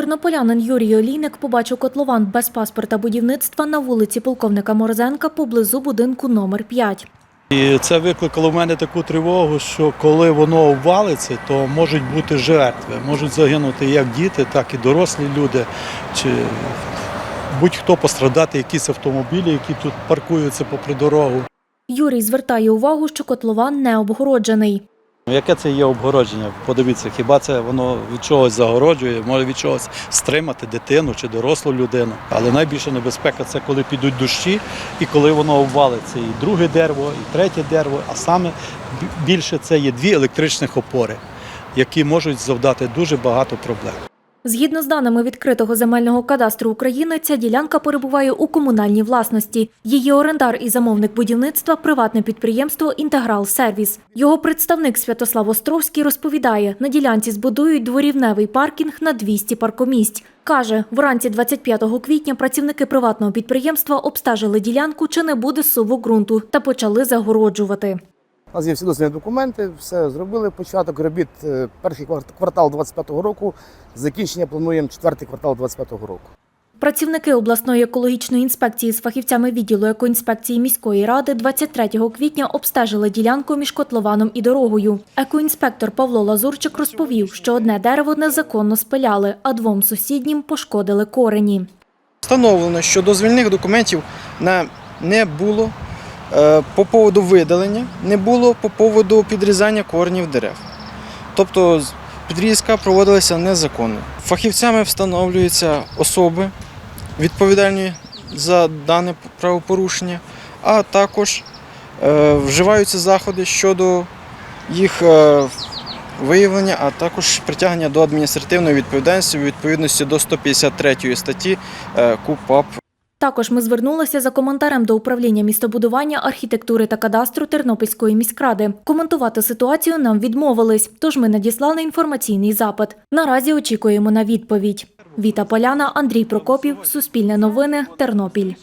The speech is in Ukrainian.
Тернополянин Юрій Олійник побачив котлован без паспорта будівництва на вулиці полковника Морозенка поблизу будинку номер 5. І це викликало в мене таку тривогу, що коли воно обвалиться, то можуть бути жертви. Можуть загинути як діти, так і дорослі люди, чи будь-хто пострадати якісь автомобілі, які тут паркуються попри дорогу. Юрій звертає увагу, що котлован не обгороджений. Ну, Яке це є обгородження? Подивіться, хіба це воно від чогось загороджує, може від чогось стримати дитину чи дорослу людину. Але найбільша небезпека це коли підуть дощі і коли воно обвалиться. І друге дерево, і третє дерево, а саме більше це є дві електричних опори, які можуть завдати дуже багато проблем. Згідно з даними відкритого земельного кадастру України, ця ділянка перебуває у комунальній власності. Її орендар і замовник будівництва приватне підприємство Інтеграл Сервіс. Його представник Святослав Островський розповідає, на ділянці збудують дворівневий паркінг на 200 паркомісць. Каже, вранці 25 квітня працівники приватного підприємства обстежили ділянку, чи не буде суву ґрунту, та почали загороджувати. У нас є всі дозвільні документи, все зробили. Початок робіт е, перший квар- квартал 25-го року. Закінчення плануємо четвертий квартал 25-го року. Працівники обласної екологічної інспекції з фахівцями відділу екоінспекції міської ради 23 квітня обстежили ділянку між котлованом і дорогою. Екоінспектор Павло Лазурчик розповів, що одне дерево незаконно спиляли, а двом сусіднім пошкодили корені. Встановлено, що дозвільних документів не було по поводу видалення, не було по поводу підрізання коренів дерев. Тобто підрізка проводилася незаконно. Фахівцями встановлюються особи, відповідальні за дане правопорушення, а також е, вживаються заходи щодо їх е, виявлення, а також притягнення до адміністративної відповідальності у відповідності до 153 статті е, КУПАП Також ми звернулися за коментарем до управління містобудування, архітектури та кадастру Тернопільської міськради. Коментувати ситуацію нам відмовились, тож ми надіслали інформаційний запит. Наразі очікуємо на відповідь. Віта Поляна, Андрій Прокопів, Суспільне новини, Тернопіль.